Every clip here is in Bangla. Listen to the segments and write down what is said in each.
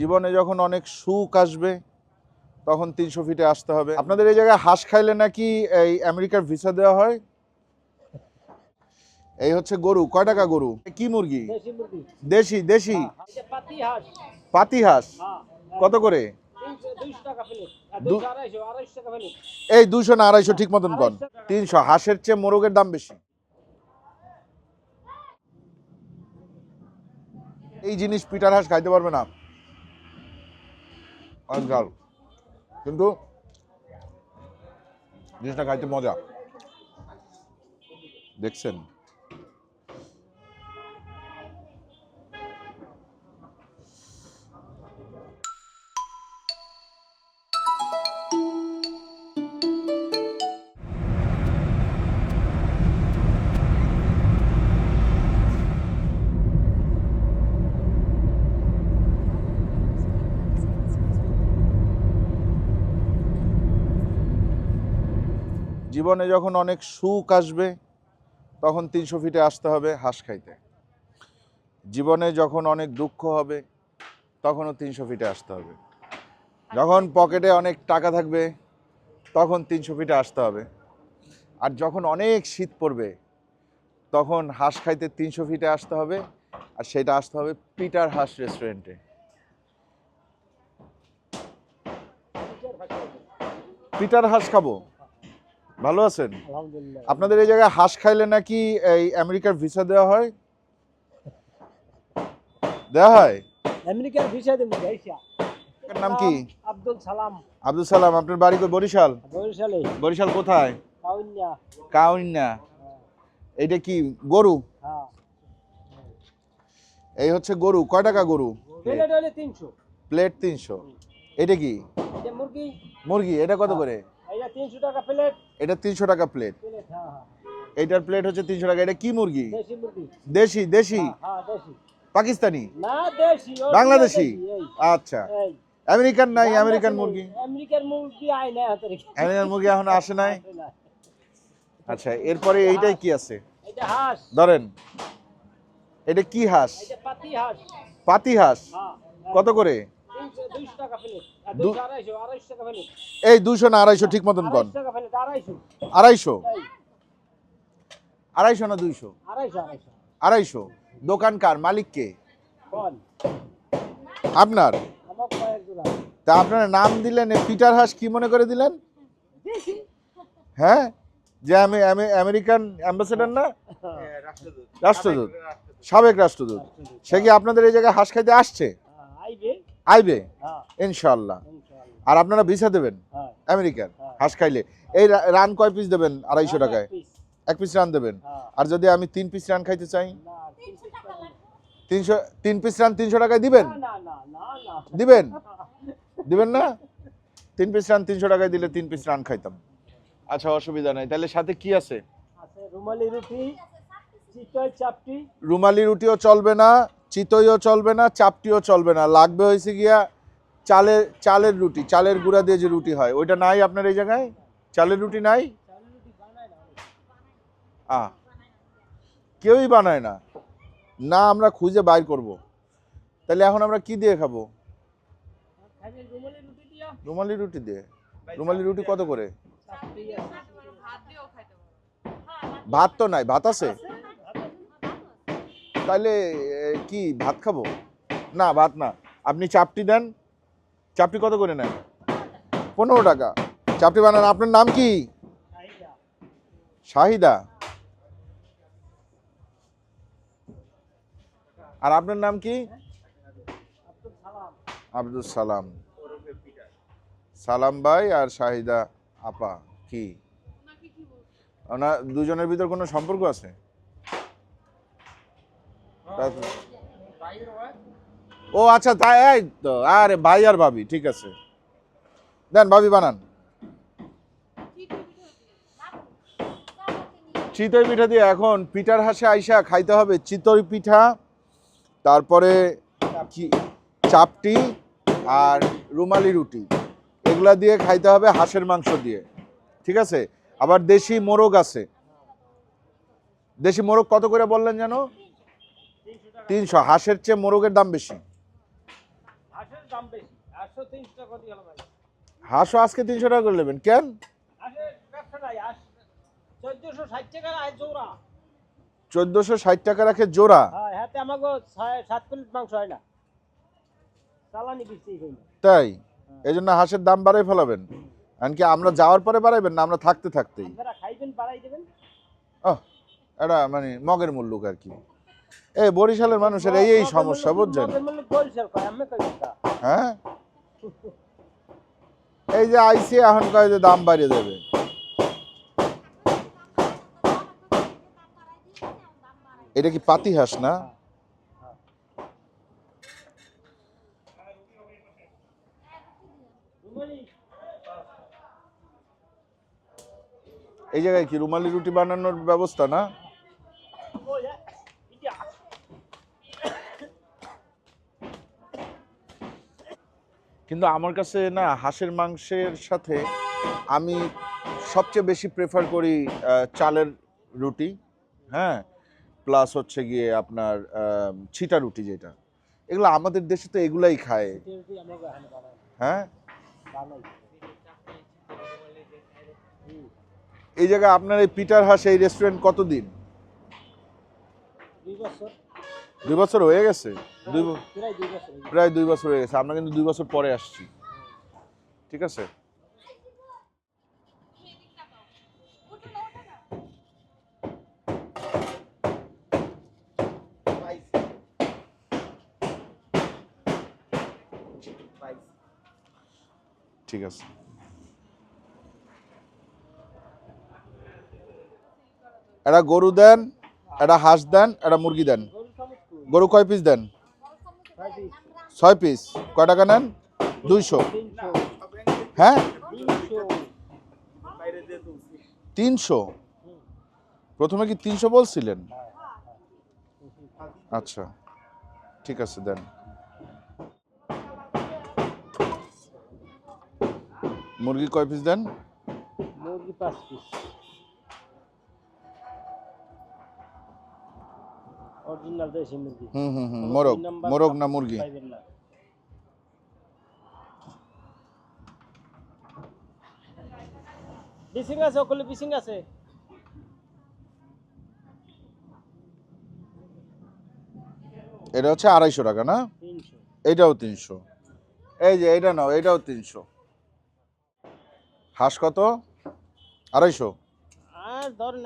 জীবনে যখন অনেক সুখ আসবে তখন তিনশো ফিটে আসতে হবে। আপনাদের এই জায়গায় হাঁস খাইলে নাকি এই আমেরিকার ভিসা দেওয়া হয়? এই হচ্ছে গরু কয় টাকা গরু? কি মুরগি? দেশি দেশি দেশি? পাতি হাঁস। হাঁস? হ্যাঁ কত করে? দুইশো দুইশো এই দুশো না আড়াইশো ঠিক মতন কন। তিনশো হাঁসের চেয়ে মোরগের দাম বেশি। এই জিনিস পিটার হাঁস খাইতে পারবে না। অনেক ঝাল কিন্তু জিনিসটা খাইতে মজা। দেখছেন? জীবনে যখন অনেক সুখ আসবে তখন তিনশো ফিটে আসতে হবে হাঁস খাইতে। জীবনে যখন অনেক দুঃখ হবে তখনও তিনশো ফিটে আসতে হবে। যখন পকেটে অনেক টাকা থাকবে তখন তিনশো ফিটে আসতে হবে। আর যখন অনেক শীত পড়বে তখন হাঁস খাইতে তিনশো ফিটে আসতে হবে আর সেটা আসতে হবে পিটার হাঁস রেস্টুরেন্টে। পিটার হাঁস খাব? ভালো আছেন? আলহামদুলিল্লাহ। আপনাদের এই জায়গায় হাঁস খাইলে নাকি এই আমেরিকার ভিসা দেওয়া হয়? দেওয়া হয়? আমেরিকার ভিসা দেবো নাম কি? আব্দুল সালাম। আব্দুল সালাম আপনার বাড়ি কই? বরিশাল? বরিশালে। বরিশাল কোথায়? কাউন্যা। কাউন্না এইটা কি গরু? হ্যাঁ। এই হচ্ছে গরু কয় টাকা গরু? প্লেট হলে তিনশো। প্লেট তিনশো। এটা কি? এটা মুরগি। মুরগি এটা কত করে? এটা তিনশো টাকা প্লেট এটা তিনশো টাকা প্লেট হ্যাঁ হ্যাঁ। হচ্ছে তিনশো টাকা। এটা কি মুরগি? দেশি মুরগি। দেশি দেশি? হ্যাঁ, হ্যাঁ দেশি। পাকিস্তানি? না দেশি বাংলাদেশি? আচ্ছা। আমেরিকান নাই আমেরিকান মুরগি। আমেরিকার মুরগি আয় না আমেরিকান মুরগি এখন আসে নাই? আচ্ছা এরপরে এইটাই কি আছে? এটা হাঁস। ধরেন এটা কি হাঁস? এটা পাতি হাঁস। পাতি হাঁস। হ্যাঁ। কত করে? দুইশো এই দুশো না আড়াইশো ঠিক মতন কন। আড়াইশো আড়াইশো। না দুইশো? আড়াইশো দোকান কার? মালিক কে? আপনার? আমার কয়েক জোড়া। তা আপনার নাম দিলেন পিটার হাঁস কি মনে করে দিলেন? হ্যাঁ? যে আমি আমি আমেরিকান অ্যাম্বাসেডার না? রাষ্ট্রদূত। সাবেক রাষ্ট্রদূত। সে কি আপনাদের এই জায়গায় হাঁস খাইতে আসছে? হ্যাঁ, আইবে? হ্যাঁ। ইনশাল্লাহ ইনশাআল্লাহ। আর আপনারা ভিসা দেবেন? আমেরিকার? আমেরিকান হ্যাঁ। হাঁস খাইলে। এই রান কয় পিস দেবেন? আড়াইশো টাকায়? এক পিস রান দেবেন? হ্যাঁ। আর যদি আমি তিন পিস রান খাইতে চাই? তিনশো তিন পিস রান তিনশো টাকায় দিবেন। দিবেন? দিবেন না? তিন পিস রান তিনশো টাকায় দিলে তিন পিস রান খাইতাম। আচ্ছা অসুবিধা নাই। তাহলে সাথে কি আছে? আছে রুমালি রুটি চাপটি। রুমালি রুটিও চলবে না। চিতইও চলবে না, চাপটিও চলবে না। লাগবে হয়েছে গিয়া চালের চালের রুটি, চালের গুঁড়া দিয়ে যে রুটি হয়, ওইটা নাই আপনার এই জায়গায়? চালের রুটি নাই? আ কেউই বানায় না। না, আমরা খুঁজে বাইর করব। তাহলে এখন আমরা কি দিয়ে খাব? রুমালি রুটি দিয়া। রুমালি রুটি কত করে? ভাত তো নাই, ভাত আছে? তাহলে কি, ভাত খাব? না, ভাত না। আপনি চাপটি দেন। চাপটি কত করে নেন? পনেরো টাকা। চাপটি বানান, আপনার নাম কি? শাহিদা। আর আপনার নাম কি? আব্দুল সালাম। সালাম ভাই আর শাহিদা আপা, কি? ওনার দুজনের ভিতর কোনো সম্পর্ক আছে? ও আচ্ছা তাই তো, আরে ভাই আর ভাবি, ঠিক আছে। দেন, ভাবি বানান। চিতই পিঠা দিয়ে এখন পিঠার হাসে আইসা খাইতে হবে চিতই পিঠা, তারপরে চাপটি আর রুমালি রুটি। এগুলা দিয়ে খাইতে হবে হাঁসের মাংস দিয়ে, ঠিক আছে? আবার দেশি মোরগ আছে। দেশি মোরগ কত করে বললেন যেন? তিনশো হাঁসের চেয়ে মোরগের দাম বেশি। হাঁসও আজকে তিনশো টাকা করে নেবেন কেন? চোদ্দশো ষাট টাকা রাখে জোড়া। হ্যাঁ মাংস হয় তাই? এই জন্য হাঁসের দাম বাড়াই ফেলাবেন। এমনকি আমরা যাওয়ার পরে বাড়াইবেন না আমরা থাকতে থাকতেই। এটা মানে মগের মূল্যক আর কি। এই বরিশালের মানুষের এই এই সমস্যা বুঝছেন? হ্যাঁ? এই যে আইসি এখন কয় যে দাম বাড়িয়ে দেবে? এটা কি পাতি হাঁস না? এই জায়গায় কি রুমালি রুটি বানানোর ব্যবস্থা না? কিন্তু আমার কাছে না হাঁসের মাংসের সাথে আমি সবচেয়ে বেশি প্রেফার করি চালের রুটি হ্যাঁ? প্লাস হচ্ছে গিয়ে আপনার ছিটা রুটি যেটা। এগুলো আমাদের দেশে তো এগুলাই খায়। হ্যাঁ? এই জায়গায় আপনার এই পিটার হাঁস এই রেস্টুরেন্ট কতদিন? দুই দুই বছর হয়ে গেছে? দুই প্রায় দুই বছর হয়ে গেছে। আমরা কিন্তু দুই বছর পরে আসছি। ঠিক আছে? ঠিক আছে। একটা গরু দেন একটা হাঁস দেন একটা মুরগি দেন। গরু কয় পিস দেন। ছয় পিস কয় টাকা নেন? দুইশো। হ্যাঁ? তিনশো। প্রথমে কি তিনশো বলছিলেন? আচ্ছা ঠিক আছে, দেন। মুরগি কয় পিস দেন? মুরগি পাঁচ পিস অরিজিনাল দেশি মুরগি। হুম হুম হুম মোরগ। মোরগ না মুরগি? বিসিং আছে বিসিং আছে? এটা হচ্ছে আড়াইশো টাকা না? এইটাও তিনশো। এই যে এটা নাও এইটাও তিনশো। হাঁস কত? আড়াইশো? আর ধরেন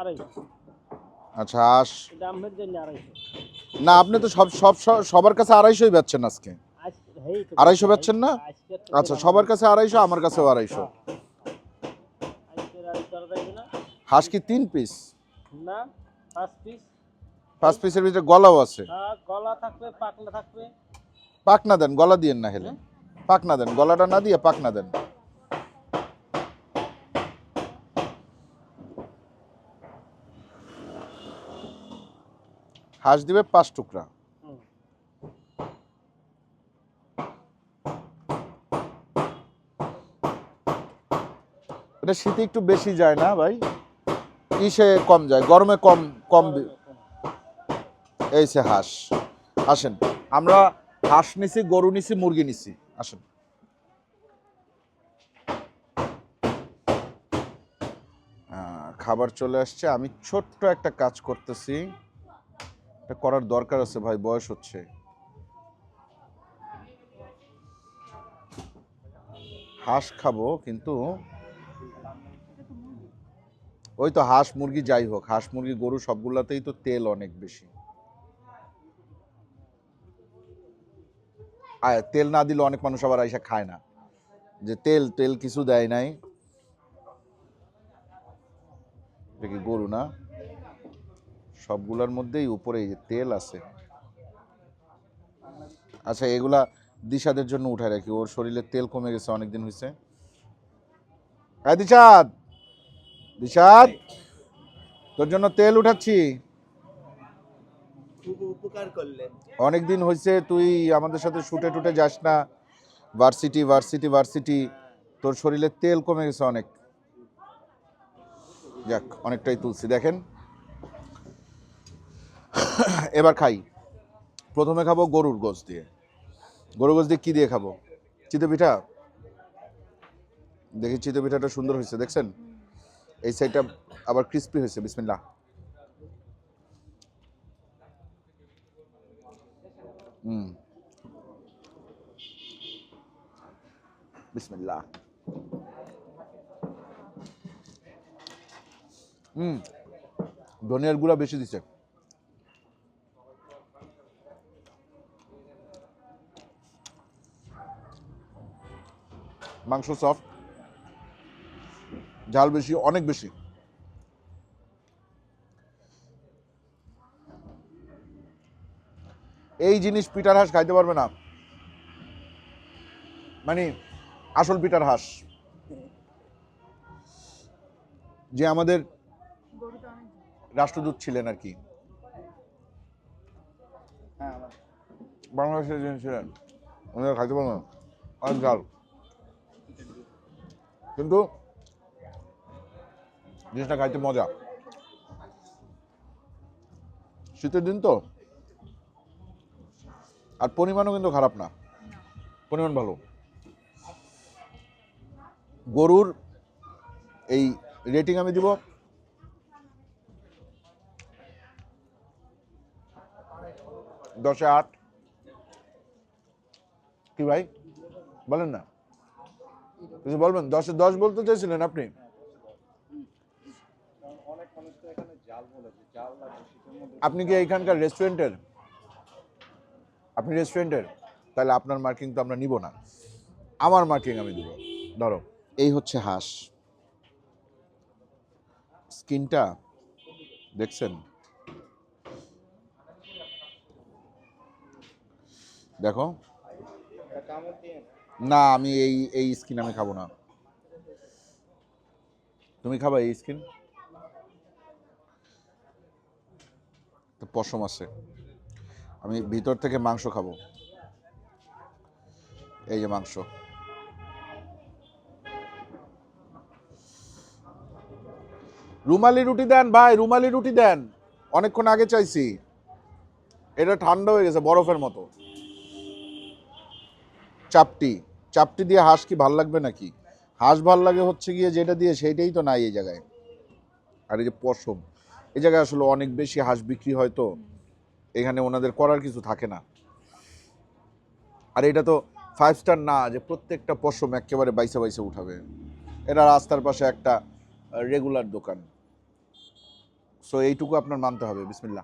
আড়াইশো। আচ্ছা আড়াইশো। না আপনি তো সব সব সব- সবার কাছে আড়াইশোই বেচছেন আজকে। আড়াইশো বেচছেন না? আচ্ছা সবার কাছে আড়াইশো আমার কাছেও আড়াইশো। হাঁস কি তিন পিস? না পাঁচ পিস। পাঁচ পিসের ভিতরে গলাও আছে। হ্যাঁ গলা থাকবে পাকনা দেন গলা দিয়েন না হেলে। পাকনা দেন গলাটা না দিয়ে পাকনা দেন। হাঁস দিবে পাঁচ টুকরা। এটা শীতে একটু বেশি যায় না ভাই? ইসে কম যায়, গরমে কম কম এই সে হাঁস। আসেন, আমরা হাঁস নিছি, গরু নিছি, মুরগি নিছি। আসেন। খাবার চলে আসছে, আমি ছোট্ট একটা কাজ করতেছি। এটা করার দরকার আছে ভাই, বয়স হচ্ছে। হাঁস খাব, কিন্তু ওই তো হাঁস, মুরগি যাই হোক, হাঁস, মুরগি, গরু সবগুলাতেই তো তেল অনেক বেশি। তেল না দিলে অনেক মানুষ আবার আইসা খায় না। যে তেল তেল কিছু দেয় নাই। গরু না? সবগুলোর মধ্যেই উপরে এই যে তেল আছে। আচ্ছা এগুলা দিশাদের জন্য উঠায় রাখি। ওর শরীরে তেল কমে গেছে অনেকদিন হয়েছে হ্যাঁ দিশাদ! দিশাদ! তোর জন্য তেল উঠাচ্ছি। খুব উপকার করলেন। অনেক দিন হয়েছে তুই আমাদের সাথে শুটে টুটে যাস না। ভার্সিটি ভার্সিটি ভার্সিটি তোর শরীরে তেল কমে গেছে অনেক। যাক অনেকটাই তুলছি। দেখেন এবার খাই। প্রথমে খাব গরুর গোস দিয়ে। গরুর গোস দিয়ে কি দিয়ে খাব? চিতে পিঠা? দেখি চিতে পিঠাটা সুন্দর হয়েছে, দেখছেন? এই সাইডটা আবার ক্রিস্পি হয়েছে বিসমিল্লা হুম। বিসমিল্লাহ। হুম। ধনিয়ার গুঁড়া বেশি দিছে। মাংস সফট ঝাল বেশি অনেক বেশি। এই জিনিস পিটার হাঁস খাইতে পারবে না। মানে আসল পিটার হাঁস। যে আমাদের রাষ্ট্রদূত ছিলেন আর কি। বাংলাদেশের যিনি ছিলেন উনি খাইতে পারবেন না। অনেক ঝাল। কিন্তু জিনিসটা খাইতে মজা। শীতের দিন তো। আর পরিমাণও কিন্তু খারাপ না। পরিমাণ ভালো। গরুর এই রেটিং আমি দিব। দশে আট। কি ভাই? বলেন না। কিছু বলবেন? দশে, দশ বলতে চাইছিলেন আপনি? আপনি কি এইখানকার রেস্টুরেন্টের? আপনি রেস্টুরেন্টের? তাহলে আপনার মার্কিং তো আমরা নিব না। আমার মার্কিং আমি দিব ধরো, এই হচ্ছে হাঁস। স্কিনটা, দেখছেন? দেখো। না, আমি এই এই স্কিন আমি খাব না। তুমি খাবা এই স্কিন পশম আছে। আমি ভিতর থেকে মাংস খাব। এই যে মাংস। রুমালি রুটি দেন ভাই, রুমালি রুটি দেন। অনেকক্ষণ আগে চাইছি। এটা ঠান্ডা হয়ে গেছে, বরফের মতো। চাপটি চাপটি দিয়ে হাঁস কি ভালো লাগবে নাকি? হাঁস ভালো লাগে হচ্ছে গিয়ে যেটা দিয়ে সেইটাই তো নাই এই জায়গায়। আর এই যে পশম, এই জায়গায় আসলে অনেক বেশি হাঁস বিক্রি হয় তো, এখানে ওনাদের করার কিছু থাকে না। আর এটা তো ফাইভ স্টার না, যে প্রত্যেকটা পশম একেবারে বাইসে বাইসে উঠাবে। এটা রাস্তার পাশে একটা রেগুলার দোকান। সো এইটুকু আপনার মানতে হবে বিসমিল্লা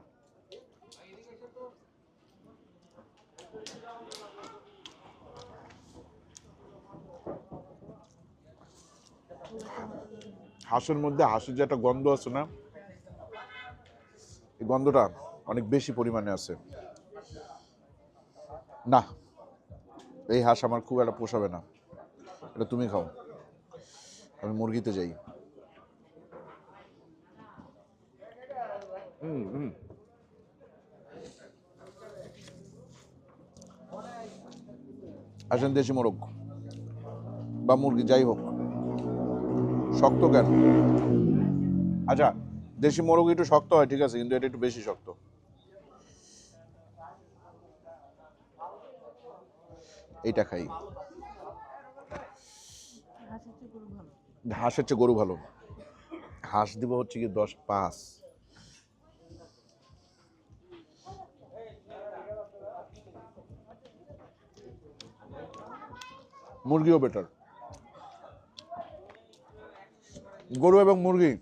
হাঁসের মধ্যে হাঁসের যে একটা গন্ধ আছে না এই গন্ধটা অনেক বেশি পরিমাণে আছে। না এই হাঁস আমার খুব একটা পোষাবে না। এটা তুমি খাও। আমি মুরগিতে যাই। হুম হুম। আসেন দেশি মোরগ বা মুরগি যাই হোক। শক্ত কেন? আচ্ছা দেশি মোরগ একটু শক্ত হয়, ঠিক আছে, কিন্তু এটা একটু বেশি শক্ত। এইটা খাই। হাঁসের চেয়ে গরু ভালো। হাঁস দিব হচ্ছে কি দশ পাঁচ। মুরগিও বেটার গরু এবং মুরগি।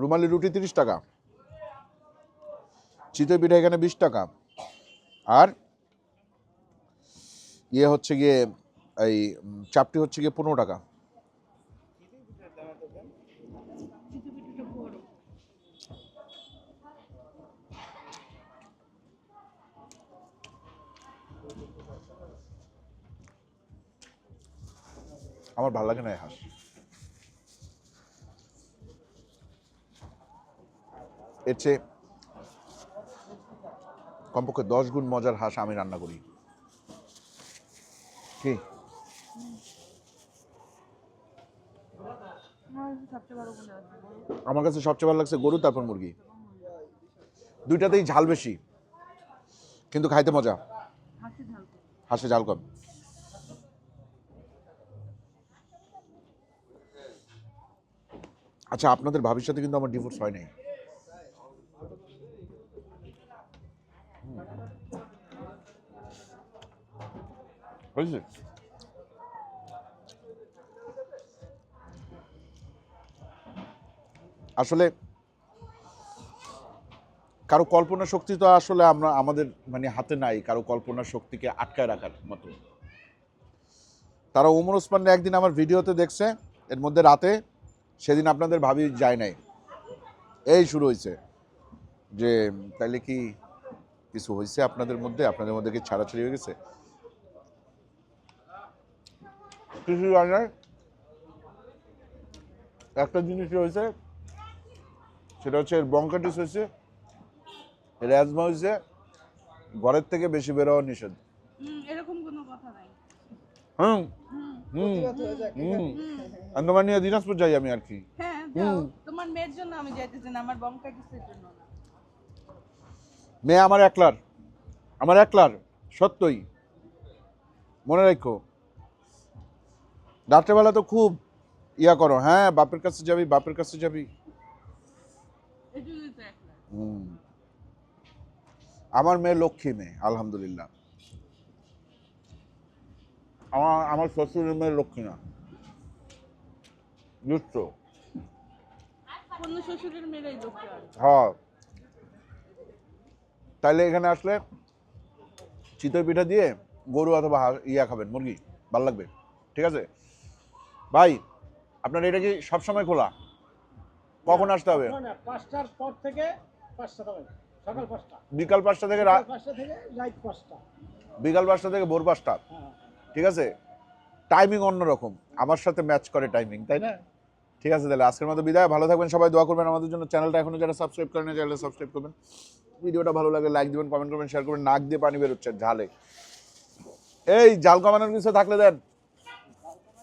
রুমালি রুটি তিরিশ টাকা। চিতই পিঠা এখানে বিশ টাকা। আর ইয়ে হচ্ছে গিয়ে, এই চাপটি হচ্ছে গিয়ে পনেরো টাকা। আমার ভালো লাগে না এই হাঁস। এর চেয়ে কমপক্ষে দশ গুণ মজার হাঁস আমি রান্না করি। কি? আমার কাছে সবচেয়ে ভালো লাগছে গরু তারপর মুরগি। দুইটাতেই ঝাল বেশি কিন্তু খাইতে মজা। হাসি ঝাল কম। হাসে ঝাল কম আচ্ছা আপনাদের ভাবির সাথে কিন্তু আমার ডিভোর্স হয় নাই। হয়েছে? আসলে কারও কল্পনা শক্তি তো আসলে আমরা আমাদের মানে হাতে নাই কারও কল্পনা শক্তিকে আটকায় রাখার মতো। তারা ওমর ওসমান একদিন আমার ভিডিওতে দেখছে এর মধ্যে রাতে সেদিন আপনাদের ভাবি যায় নাই। এই শুরু হয়েছে যে তাইলে কি কিছু হয়েছে আপনাদের মধ্যে? আপনাদের মধ্যে কি ছাড়াছাড়ি হয়ে গেছে? কিছু হয় নাই। একটা জিনিস হয়েছে সেটা হচ্ছে এর বঙ্কাটিস হয়েছে এর অ্যাজমা হয়েছে ঘরের থেকে বেশি বেরোয়া নিষেধ। এরকম কোনো কথা নাই। হুম। হুম। হুম। নিয়ে দিনাজপুর যাই আমি আর কি। হ্যাঁ যাও। তোমার মেয়ের জন্য আমি যাইতেছি না আমার বংকা কিসের জন্য। না মেয়ে আমার একলার আমার একলার সত্যই। মনে রাখো। রাত্রেবেলা তো খুব ইয়া করো হ্যাঁ বাপের কাছে যাবি বাপের কাছে যাবি। আমার মেয়ে লক্ষ্মী মেয়ে আলহামদুলিল্লাহ। আমার আমার শ্বশুরের মেয়ে লক্ষ্মী না দুষ্ট হ্যাঁ। তাইলে এখানে আসলে চিতই পিঠা দিয়ে গরু অথবা ইয়া খাবেন মুরগি ভালো লাগবে ঠিক আছে? ভাই আপনার এটা কি সবসময় খোলা? কখন আসতে হবে? না, না, পাঁচটার পর থেকে পাঁচটা সকাল পাঁচটা। বিকাল পাঁচটা থেকে সকাল পাঁচটা থেকে রাত পাঁচটা। বিকাল পাঁচটা থেকে ভোর পাঁচটা। হ্যাঁ। ঠিক আছে? টাইমিং অন্যরকম। আমার সাথে ম্যাচ করে টাইমিং তাই না? ঠিক আছে, তাহলে আজকের মতো বিদায়। ভালো থাকবেন, সবাই দোয়া করবেন আমাদের জন্য। চ্যানেলটা এখনও যারা সাবস্ক্রাইব করেন, চ্যানেলটা সাবস্ক্রাইব করবেন। ভিডিওটা ভালো লাগে লাইক দেবেন কমেন্ট করবেন শেয়ার করবেন, নাক দিয়ে পানি বেরোচ্ছে ঝালে। এই জাল কমানোর কিছু থাকলে দেন।